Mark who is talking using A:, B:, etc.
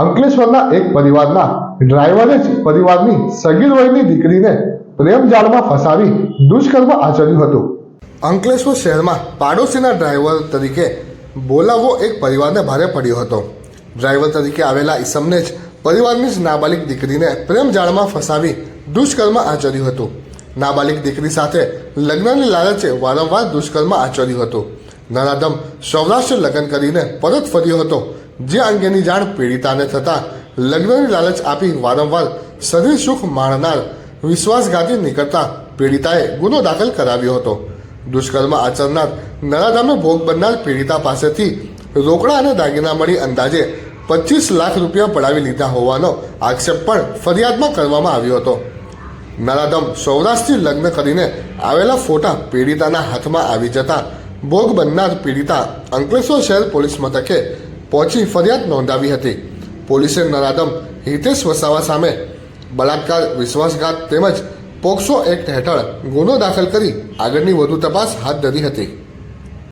A: અંકલેશ્વરના એક પરિવારના ડ્રાઈવરે જ પરિવારની સગીર વયની દીકરીને પ્રેમ જાળમાં ફસાવી દુષ્કર્મ આચર્યું હતું. અંકલેશ્વર શહેરમાં પાડોશીના ડ્રાઈવર તરીકે બોલાવવો એક પરિવારને ભારે પડ્યો હતો. ડ્રાઈવર તરીકે આવેલા ઈસમને જ પરિવારની જ નાબાલિક દીકરીને પ્રેમ જાળમાં ફસાવી દુષ્કર્મ આચર્યું હતું. નાબાલિક દીકરી સાથે લગ્નની લાલચે વારંવાર દુષ્કર્મ આચર્યું હતું. નરાધમ સૌરાષ્ટ્ર લગ્ન કરીને પરત ફર્યો હતો. જે અંગેની જાણ પીડિતાને થતાં લગ્નની લાલચ આપી વારંવાર શરીર સુખ માણનાર વિશ્વાસઘાતી નીકળતા પીડિતાએ ગુનો દાખલ કરાવ્યો હતો. દુષ્કર્મ આચરનાર નરાધામે ભોગ બનનાર પીડિતા પાસેથી રોકડા અને દાગીના મળી અંદાજે પચીસ લાખ રૂપિયા પડાવી લીધા હોવાનો આક્ષેપ પણ ફરિયાદમાં કરવામાં આવ્યો હતો. નરાધમ સૌરાષ્ટ્રથી લગ્ન કરીને આવેલા ફોટા પીડિતાના હાથમાં આવી જતા ભોગ બનનાર પીડિતા અંકલેશ્વર શહેર પોલીસ મથકે પહોંચી ફરિયાદ નોંધાવી હતી. પોલીસે નરાદમ હિતેશ વસાવા સામે બળાત્કાર, વિશ્વાસઘાત તેમજ પોક્સો એક્ટ હેઠળ ગુનો દાખલ કરી આગળની વધુ તપાસ હાથ ધરી હતી.